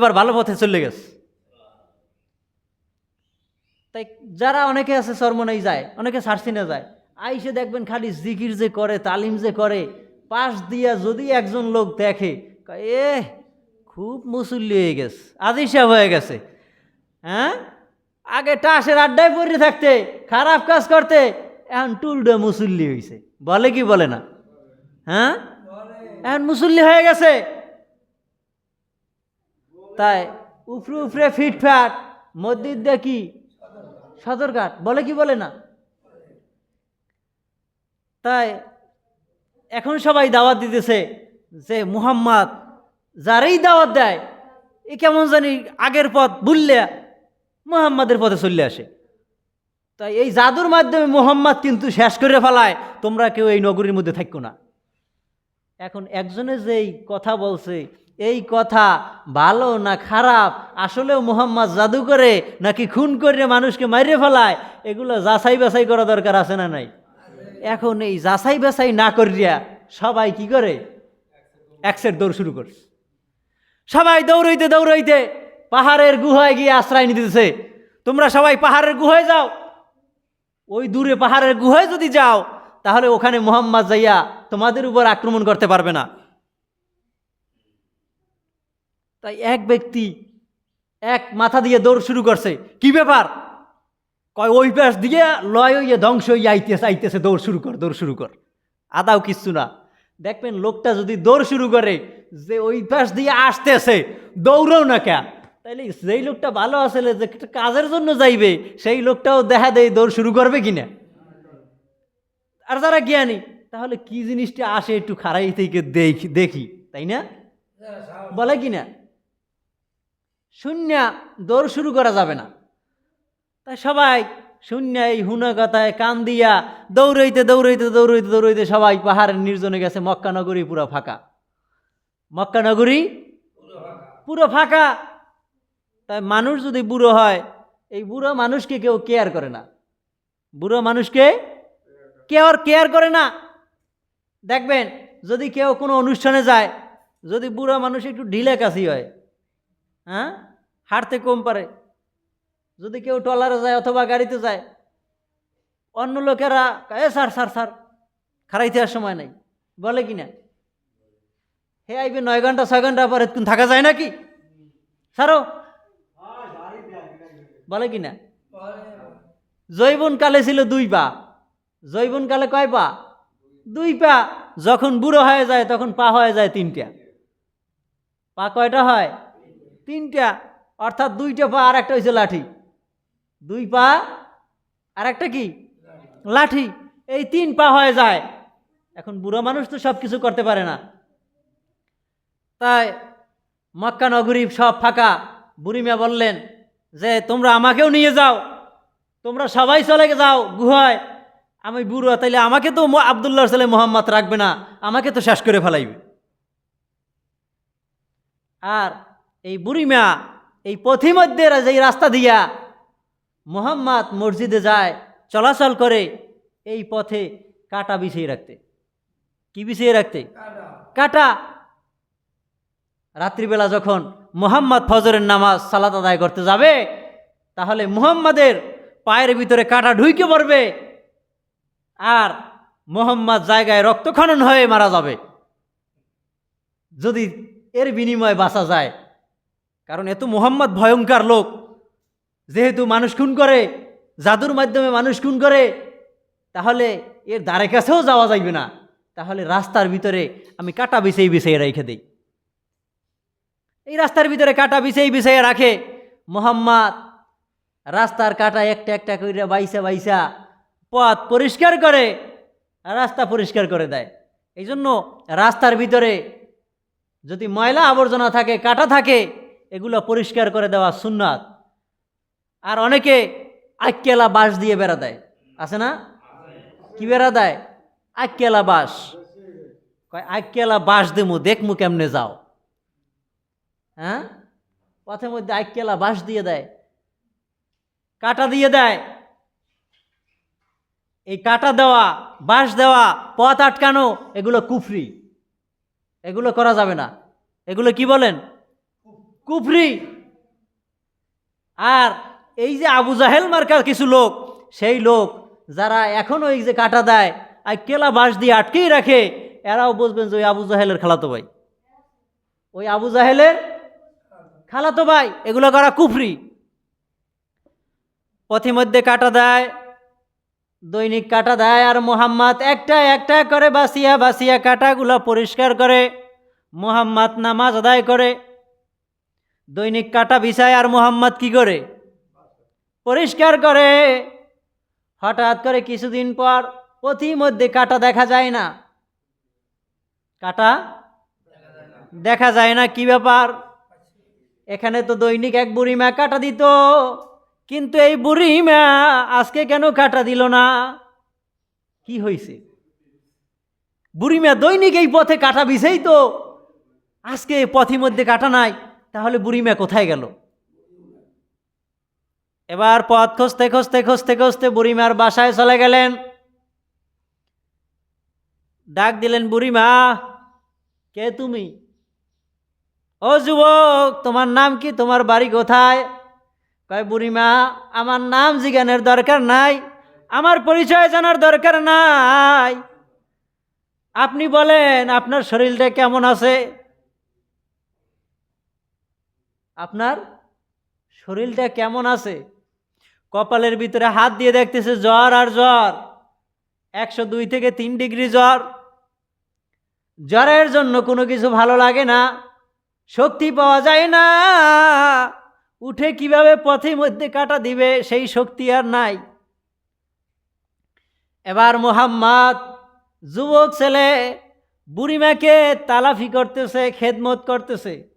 এবার ভালো পথে চলে গেছে। তাই যারা অনেকে আছে সরমনাই যায়, অনেকে সারসিনে যায়, আইসে দেখবেন খালি জিকির যে করে, তালিম যে করে, পাশ দিয়া যদি একজন লোক দেখে এ খুব মুসল্লি হয়ে গেছে আদিসা হয়ে গেছে হ্যাঁ? আগে টাসের আড্ডায় পড়ে থাকতে, খারাপ কাজ করতে, এখন টুলডে মুসল্লি হয়েছে বলে কি বলে না? হ্যাঁ? এখন মুসল্লি হয়ে গেছে। তাই উফরে উফরে ফিটফাট, মসজিদ দেখি সদরঘাট, বলে কি বলে না? তাই এখন সবাই দাওয়াত দিতেছে যে মুহাম্মদ, যারাই দাওয়াত দেয়, এ কেমন জানি আগের পথ ভুললে মুহাম্মাদের পথে চলে আসে। তাই এই জাদুর মাধ্যমে মুহাম্মদ কিন্তু শেষ করে ফেলায়, তোমরা কেউ এই নগরীর মধ্যে থাকো না। এখন একজনে যেই কথা বলছে এই কথা ভালো না খারাপ? আসলেও মোহাম্মদ জাদু করে নাকি খুন করে মানুষকে মারিয়ে ফেলায়? এগুলো যাচাই বাছাই করা দরকার আছে না নাই? এখন এই যাচাই বাছাই না করিয়া সবাই কি করে? একসের দৌড় শুরু করছে। সবাই দৌড়াইতে দৌড়াইতে পাহাড়ের গুহায় গিয়ে আশ্রয় নিতেছে তোমরা সবাই পাহাড়ের গুহায় যাও। ওই দূরে পাহাড়ের গুহায় যদি যাও, তাহলে ওখানে মোহাম্মদ যাইয়া তোমাদের উপর আক্রমণ করতে পারবে না। তাই এক ব্যক্তি এক মাথা দিয়ে দৌড় শুরু করছে। কি ব্যাপার? কয় ওই পাশ দিয়ে লয় হইয়ে ধ্বংস হইয়া আইতেছে আইতেছে দৌড় শুরু কর দৌড় শুরু কর। আদাও কিচ্ছু না। দেখবেন লোকটা যদি দৌড় শুরু করে যে ওই পাশ দিয়ে আসতেছে দৌড়ও না কে তাইলে যেই লোকটা ভালো আসলে যে কাজের জন্য যাইবে সেই লোকটাও দেখা দেয় দৌড় শুরু করবে কিনা। আর যারা জ্ঞানী তাহলে কি জিনিসটা আসে একটু খারাই থেকে দেখি দেখি তাই না? বলে কি না শূন্য দৌড় শুরু করা যাবে না। তাই সবাই শূন্য এই হুনা কথায় কান দিয়া দৌড়াইতে দৌড়াইতে দৌড়াইতে দৌড়াইতে সবাই পাহাড়ের নির্জনে গেছে, মক্কা নগরী পুরো ফাঁকা। মক্কা নগরী পুরো ফাঁকা। তাই মানুষ যদি বুড়ো হয়, এই বুড়ো মানুষকে কেউ কেয়ার করে না। বুড়ো মানুষকে কেউ আর কেয়ার করে না। দেখবেন, যদি কেউ কোনো অনুষ্ঠানে যায়, যদি বুড়ো মানুষ একটু ঢিলে কাশি হয় হ্যাঁ? হাঁটতে কম পারে। যদি কেউ ট্রলারে যায় অথবা গাড়িতে যায়, অন্য লোকেরা এ স্যার স্যার স্যার খারাইতে আর সময় নাই। বলে কি না হে আইবে নয় ঘণ্টা, ছয় ঘণ্টা পরে তুমি থাকা যায় নাকি? স্যারও? বলে কি না জৈবন কালে ছিল দুই পা। জৈবন কালে কয় পা? দুই পা। যখন বুড়ো হয়ে যায়, তখন পা হয়ে যায় তিনটা। পা কয়টা হয়? তিনটা, অর্থাৎ দুইটা পা আর একটা হয়েছে লাঠি। দুই পা আর একটা কি? লাঠি। এই তিন পা হয়ে যায়। এখন বুড়ো মানুষ তো সব কিছু করতে পারে না। তাই মক্কা নগরী সব ফাঁকা। বুড়িমা বললেন, যে তোমরা আমাকেও নিয়ে যাও। তোমরা সবাই চলে যাও গুহায়। আমি বুড়ো, তাইলে আমাকে তো আবদুল্লাহ সালে মোহাম্মদ রাখবে না। আমাকে তো শেষ করে ফেলাইবে। আর এই বুড়িমা, এই পথিমধ্যে যেই রাস্তা দিয়া মোহাম্মদ মসজিদে যায় চলাচল করে, এই পথে কাটা বিছিয়ে রাখতে। কি বিছিয়ে রাখতে? কাটা। রাত্রিবেলা যখন মোহাম্মদ ফজরের নামাজ সালাত আদায় করতে যাবে, তাহলে মুহাম্মাদের পায়ের ভিতরে কাটা ঢুইকে পড়বে আর মোহাম্মদ জায়গায় রক্তখনন হয়ে মারা যাবে। যদি এর বিনিময়ে বাঁচা যায় কারণ এত মোহাম্মদ ভয়ঙ্কর লোক। যেহেতু মানুষ খুন করে, জাদুর মাধ্যমে মানুষ খুন করে, তাহলে এর দ্বারে কাছেও যাওয়া যাইবে না। তাহলে রাস্তার ভিতরে আমি কাটা বিছাই বিছাই রেখে দিই। এই রাস্তার ভিতরে কাটা বিছিয়ে বিছিয়ে রাখে মোহাম্মদ। রাস্তার কাটা একটা একটা করে বাইসা বাইসা পথ পরিষ্কার করে, রাস্তা পরিষ্কার করে দেয়। এই জন্য রাস্তার ভিতরে যদি ময়লা আবর্জনা থাকে, কাটা থাকে এগুলো পরিষ্কার করে দেওয়া সুন্নাত। আর অনেকে আক্কেলা বাঁশ দিয়ে বেড়া দেয়। আছে না? কি বেড়া দেয়? আক্কেলা বাঁশ। কয়, আক্কেলা বাঁশ দেমু, দেখমু কেমনে যাও? হ্যাঁ? পথের মধ্যে আক্কেলা বাঁশ দিয়ে দেয়। কাটা দিয়ে দেয়। এই কাটা দেওয়া, বাঁশ দেওয়া, পথ আটকানো, এগুলো কুফরি। এগুলো করা যাবে না। এগুলো কি বলেন? কুফরি। আর এই যে আবু জাহেল মার্কার কিছু লোক, সেই লোক যারা এখনও ওই যে কাটা দেয়, আর কেলা বাঁশ দিয়ে আটকেই রাখে, এরাও বুঝবেন যে ওই আবু জাহেলের খালাতো ভাই। ওই আবু জাহেলের খালাতো ভাই, এগুলো করা কুফরি। পথিমধ্যে কাটা দেয়, দৈনিক কাটা দেয়, আর মোহাম্মদ একটা একটা করে বাসিয়া বাসিয়া কাটাগুলো পরিষ্কার করে, মোহাম্মদ নামাজ আদায় করে। দৈনিক কাটা বিছায় আর মোহাম্মদ কি করে? পরিষ্কার করে। হঠাৎ করে কিছুদিন পর পথি মধ্যে কাটা দেখা যায় না। কাটা দেখা যায় না, কি ব্যাপার? এখানে তো দৈনিক এক বুড়িমা কাটা দিত, কিন্তু এই বুড়িমা আজকে কেন কাটা দিল না? কি হয়েছে বুড়িমা দৈনিক এই পথে কাটা বিছেই তো। আজকে পথি মধ্যে কাটা নাই। তাহলে বুড়িমা কোথায় গেল? এবার পথ খুঁজতে খুঁজতে খুঁজতে খুঁজতে বুড়িমার বাসায় চলে গেলেন। ডাক দিলেন বুড়িমা কে তুমি? ও যুবক, তোমার নাম কি? তোমার বাড়ি কোথায়? কয় বুড়িমা আমার নাম জিজ্ঞানের দরকার নাই, আমার পরিচয় জানার দরকার নাই। আপনি বলেন, আপনার শরীরটা কেমন আছে? আপনার শরীরটা কেমন আছে? কপালের ভিতরে হাত দিয়ে দেখতেছে জ্বর আর জ্বর। একশো দুই থেকে তিন ডিগ্রি জ্বর। জ্বরের জন্য কোনো কিছু ভালো লাগে না। শক্তি পাওয়া যায় না। উঠে কীভাবে পথে মধ্যে কাটা দিবে সেই শক্তি আর নাই। এবার মোহাম্মদ, যুবক ছেলে, বুড়িমাকে তালাফি করতেছে, খেদমত করতেছে।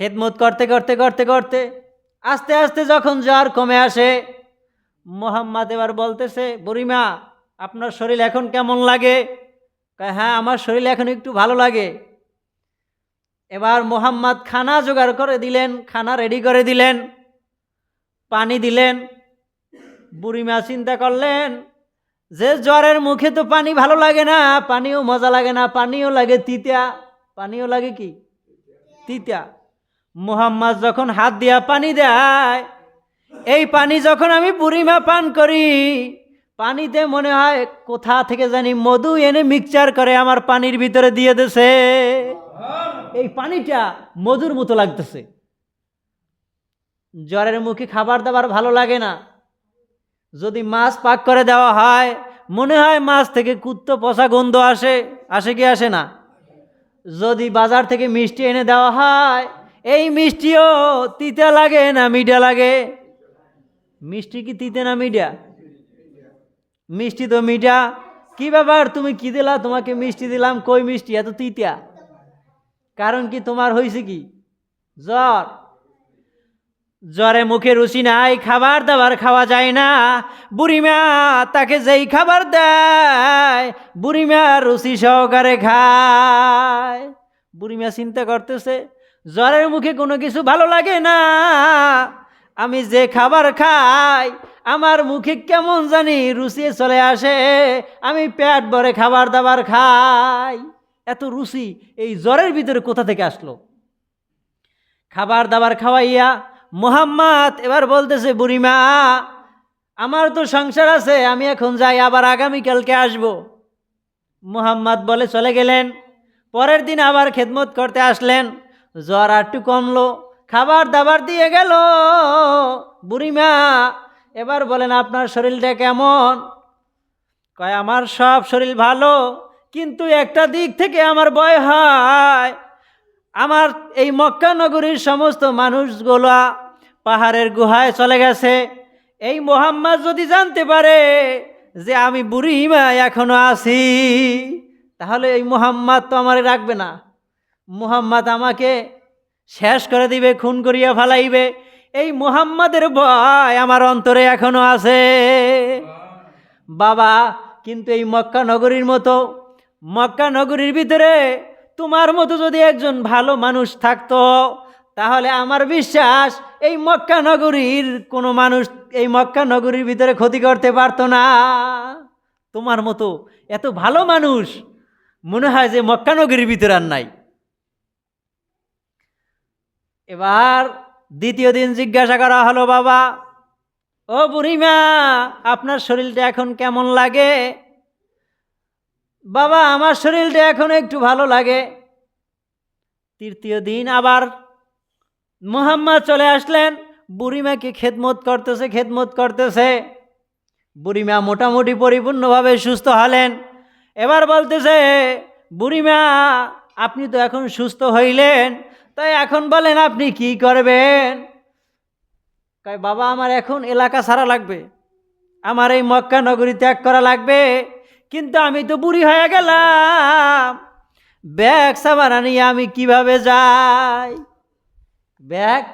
খেদমত করতে করতে করতে করতে, আস্তে আস্তে যখন জ্বর কমে আসে, মোহাম্মদ এবার বলতেছে, বুড়িমা, আপনার শরীর এখন কেমন লাগে? হ্যাঁ আমার শরীর এখন একটু ভালো লাগে। এবার মোহাম্মদ খানা জোগাড় করে দিলেন, খানা রেডি করে দিলেন, পানি দিলেন। বুড়িমা চিন্তা করলেন, যে জ্বরের মুখে তো পানি ভালো লাগে না, পানিও মজা লাগে না, পানিও লাগে তিতা। পানিও লাগে কি? তিতা। মোহাম্মদ যখন হাত দিয়া পানি দেয় এই পানি যখন আমি বুড়িমা পান করি পানিতে মনে হয় কোথা থেকে জানি মধু এনে মিক্সচার করে আমার পানির ভিতরে দিয়ে দেছে। এই পানিটা মধুর মতো লাগতেছে। জ্বরের মুখে খাবার দাবার ভালো লাগে না। যদি মাছ পাক করে দেওয়া হয় মনে হয় মাছ থেকে কুত্তো পচা গন্ধ আসে আসে কি আসে না? যদি বাজার থেকে মিষ্টি এনে দেওয়া হয় এই মিষ্টিও তিতা লাগে না মিঠা লাগে? মিষ্টি কি তিতে না মিঠা? মিষ্টি তো মিঠা। কি ব্যাপার, তুমি কি দিলা? তোমাকে মিষ্টি দিলাম, কই মিষ্টি? এত তিতা। কারণ কি তোমার হয়েছে কি? জ্বর। জ্বরে মুখে রুচি নাই, খাবার দাবার খাওয়া যায় না। বুড়িমা তাকে যেই খাবার দেয়, বুড়িমা রুচি সহকারে খায়। বুড়িমা চিন্তা করতেছে জ্বরের মুখে কোনো কিছু ভালো লাগে না। আমি যে খাবার খাই, আমার মুখে কেমন জানি রুচি চলে আসে। আমি পেট ভরে খাবার দাবার খাই। এত রুচি এই জ্বরের ভিতরে কোথা থেকে আসলো? খাবার দাবার খাওয়াইয়া মোহাম্মদ এবার বলতেছে বুড়িমা আমার তো সংসার আছে, আমি এখন যাই, আবার আগামীকালকে আসব। মোহাম্মদ বলে, চলে গেলেন। পরের দিন আবার খেদমত করতে আসলেন। জ্বর একটু কমলো, খাবার দাবার দিয়ে গেল। বুড়িমা এবার বলেন আপনার শরীরটা কেমন? কয়, আমার সব শরীর ভালো, কিন্তু একটা দিক থেকে আমার ভয় হয়। আমার এই মক্কা নগরীর সমস্ত মানুষগুলা পাহাড়ের গুহায় চলে গেছে। এই মোহাম্মদ যদি জানতে পারে যে আমি বুড়িমা এখনও আছি, তাহলে এই মোহাম্মদ তো আমারে রাখবে না। মোহাম্মদ আমাকে শেষ করে দিবে, খুন করিয়া ফালাইবে। এই মুহাম্মাদের ভয় আমার অন্তরে এখনও আছে। বাবা, কিন্তু এই মক্কা নগরীর মতো, মক্কা নগরীর ভিতরে তোমার মতো যদি একজন ভালো মানুষ থাকতো, তাহলে আমার বিশ্বাস এই মক্কা নগরীর কোনো মানুষ এই মক্কা নগরীর ভিতরে ক্ষতি করতে পারতো না। তোমার মতো এত ভালো মানুষ, মনে হয় যে মক্কা নগরীর ভিতরে আর নাই। এবার দ্বিতীয় দিন জিজ্ঞাসা করা হলো, বাবা, ও বুড়িমা, আপনার শরীরটা এখন কেমন লাগে? বাবা, আমার শরীরটা এখন একটু ভালো লাগে। তৃতীয় দিন আবার মুহাম্মদ চলে আসলেন, বুড়িমাকে খেদমত করতেছে খেদমত করতেছে। বুড়িমা মোটামুটি পরিপূর্ণভাবে সুস্থ হলেন। এবার বলতেছে, বুড়িমা, আপনি তো এখন সুস্থ হইলেন। তাই এখন বলেন আপনি কি করবেন? কয়, বাবা, আমার এখন এলাকা ছাড়া লাগবে। আমার এই মক্কা নগরী ত্যাগ করা লাগবে। কিন্তু আমি তো বুড়ি হয়ে গেলাম। ব্যাগ, সাবানা নিয়ে আমি কীভাবে যাই? ব্যাগ,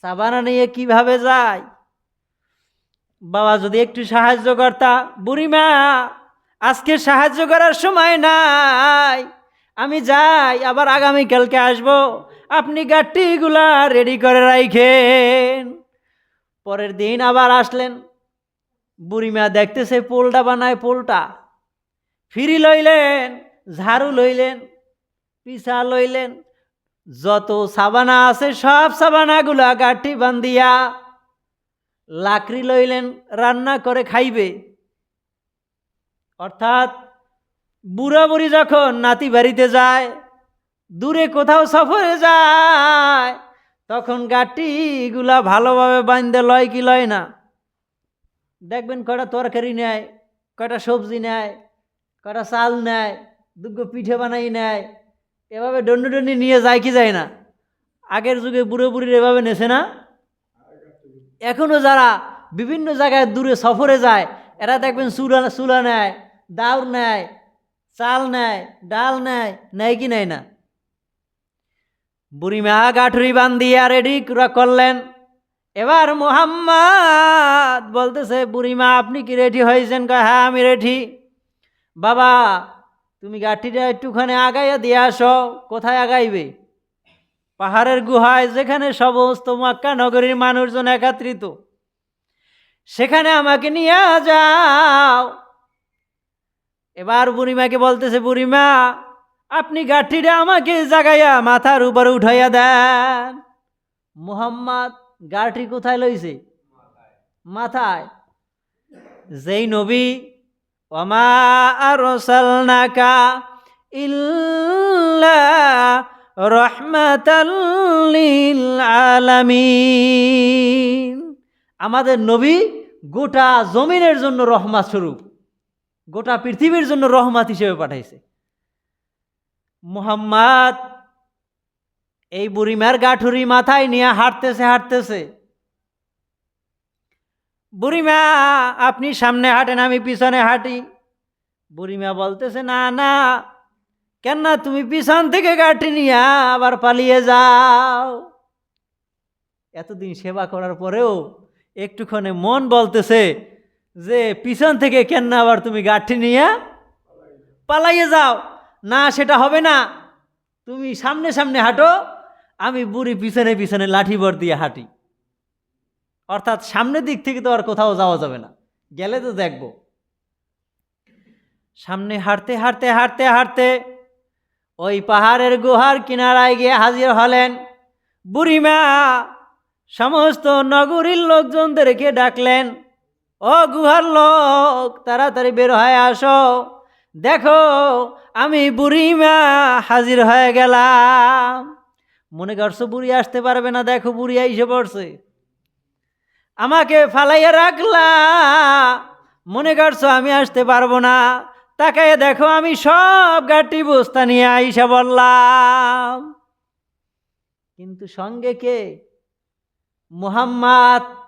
সাবানা নিয়ে কীভাবে যাই? বাবা, যদি একটু সাহায্য করতা, বুড়িমা, আজকে সাহায্য করার সময় নাই। আমি যাই, আবার আগামীকালকে আসব। আপনি গাড়িগুলা রেডি করে রাইখেন। পরের দিন আবার আসলেন। বুড়িমা দেখতেছে পোলটা বানায় পোলটা। ফিরি লইলেন, ঝাড়ু লইলেন পিসা লইলেন। যত সাবানা আছে, সব সাবানাগুলা গাঠি বান্ধিয়া লাকড়ি লইলেন, রান্না করে খাইবে। অর্থাৎ বুড়া বুড়ি যখন নাতি বাড়িতে যায়, দূরে কোথাও সফরে যায়, তখন গাটিগুলা ভালোভাবে বাঁধতে লয় কি লয় না? দেখবেন কটা তরকারি নেয়, কটা সবজি নেয়, কটা চাল নেয় দুগ্গো পিঠে বানাই নেয়, এভাবে দণ্ডি দণ্ডি নিয়ে যায় কি যায় না? আগের যুগে বুড়ো বুড়ির এভাবে নেছে না? এখনও যারা বিভিন্ন জায়গায় দূরে সফরে যায়, এরা দেখবেন চুলা চুলা নেয়, দাউর নেয় চাল নেয় ডাল নেয় নেয় কি নেয় না? বুড়িমা গাঠুরি বান্ধিয়া রেডি করলেন। এবার মোহাম্মদ বলতেছে বুড়িমা আপনি কি রেডি হয়েছেন? কয় হ্যাঁ আমি রেডি বাবা, তুমি গাঠিটা একটুখানি আগাইয়া দিয়ে আসো, কোথায় আগাইবে? পাহাড়ের গুহায়, যেখানে সমস্ত মক্কা নগরীর মানুষজন একত্রিত। সেখানে আমাকে নিয়ে যাও। এবার বুড়িমাকে বলতেছে, বুড়িমা, আপনি গাঠিটা আমাকে জাগাইয়া মাথার উপরে উঠাইয়া দেন। মুহাম্মদ গাঠি কোথায় লইছে? মাথায়। যেই নবী, ওমা আরসালনাকা ইল্লা রহমাতাল্লিল আলামিন। আমাদের নবী গোটা জমিনের জন্য রহমা স্বরূপ। গোটা পৃথিবীর জন্য রহমাত হিসেবে পাঠাইছে। মুহাম্মদ, এই বুড়িমার গাঠুরি মাথায় নিয়ে হাঁটতেছে হাঁটতেছে। বুড়িমা আপনি সামনে হাঁটেন, আমি পিছনে হাঁটি। বুড়িমা বলতেছে, না না কেন না তুমি পিছন থেকে গাঠি নিয়ে আবার পালিয়ে যাও। এতদিন সেবা করার পরেও একটুখানি মন বলতেছে যে পিছন থেকে কেন আবার তুমি গাঠি নিয়ে পালাইয়ে যাও? না, সেটা হবে না। তুমি সামনে সামনে হাঁটো, আমি বুড়ি পিছনে পিছনে লাঠি বর দিয়ে হাঁটি। অর্থাৎ সামনের দিক থেকে তো আর কোথাও যাওয়া যাবে না। গেলে তো দেখব। সামনে হাঁটতে হাঁটতে হাঁটতে হাঁটতে ওই পাহাড়ের গুহার কিনারায় গিয়ে হাজির হলেন বুড়িমা সমস্ত নগরীর লোকজনদেরকে ডাকলেন। ও গুহার লোক, তাড়াতাড়ি বের হয়ে আসো। দেখো, আমি বুড়িমা হাজির হয়ে গেলাম। মনে করছ বুড়ি আসতে পারবে না? দেখো বুড়ি এসে পড়ছে। আমাকে ফালাইয়া রাখলা। মনে করছ আমি আসতে পারব না? তাকায় দেখো, আমি সব গাটি বস্তা নিয়ে আইসা বললাম কিন্তু সঙ্গে কে? মুহাম্মদ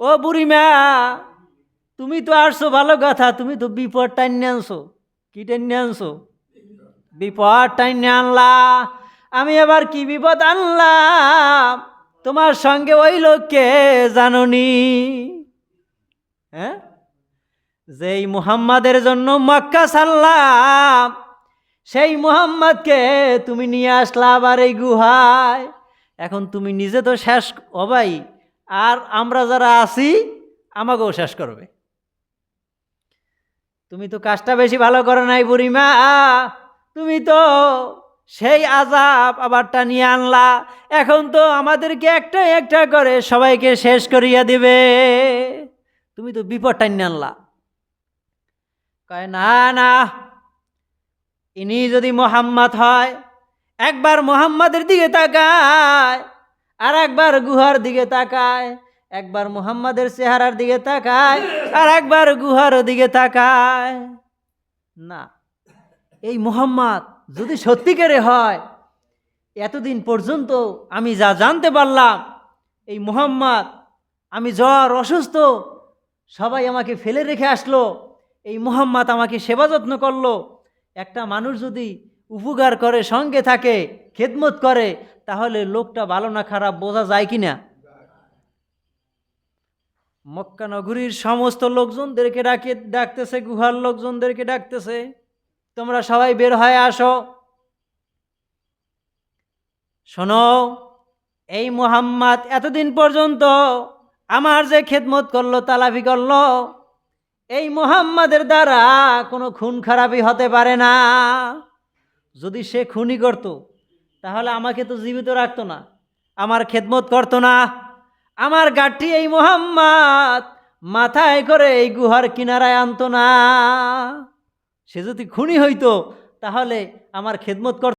ও বুড়িমা, তুমি তো আসছো, ভালো কথা, তুমি তো বিপদ টাইনে আনছো। কি টাইনে আনছো? বিপদ টাইনে আনলা, আমি এবার কি বিপদ আনলাম? তোমার সঙ্গে ওই লোককে জাননি। হ্যাঁ? যেই মুহাম্মাদের জন্য মক্কা সাল্লাম সেই মুহাম্মাদকে তুমি নিয়ে আসলা আবার এই গুহায়। এখন তুমি নিজে তো শেষ হবাই। আর আমরা যারা আছি, আমাকেও শেষ করবে। তুমি তো কাজটা বেশি ভালো করো নাই বুড়িমা। তুমি তো সেই আজাব আবার টানিয়ে আনলা। এখন তো আমাদেরকে একটা একটা করে সবাইকে শেষ করিয়া দিবে। তুমি তো বিপদ টানিয়ে আনলা। কয়, না না। ইনি যদি মোহাম্মদ হয়, একবার মোহাম্মদের দিকে তাকায় আর একবার গুহার দিকে তাকায়, একবার মোহাম্মদের চেহারার দিকে তাকায় আর একবার গুহার দিকে তাকায়। না, এই মোহাম্মদ যদি সত্যিকারে হয়, এতদিন পর্যন্ত আমি যা জানতে পারলাম, এই মোহাম্মদ আমি জ্বর, অসুস্থ, সবাই আমাকে ফেলে রেখে আসলো, এই মোহাম্মদ আমাকে সেবা যত্ন করল। একটা মানুষ যদি উপকার করে, সঙ্গে থাকে, খেদমত করে তাহলে লোকটা ভালো না খারাপ বোঝা যায় কি না মক্কা নগরীর সমস্ত লোকজনদেরকে ডাকে, ডাকতেছে, গুহার লোকজনদেরকে ডাকতেছে। তোমরা সবাই বের হয়ে আসো। শোনো, এই মোহাম্মদ এতদিন পর্যন্ত আমার যে খেদমত করল তালাফি করল, এই মোহাম্মদের দ্বারা কোনো খুন খারাপই হতে পারে না। যদি সে খুনই করতো তাহলে আমাকে তো জীবিত রাখতো না, আমার খেদমত করতো না। আমার গাঠি এই মোহাম্মদ মাথায় করে এই গুহার কিনারায় আনতো না। সে যদি খুনি হইতো, তাহলে আমার খেদমত কর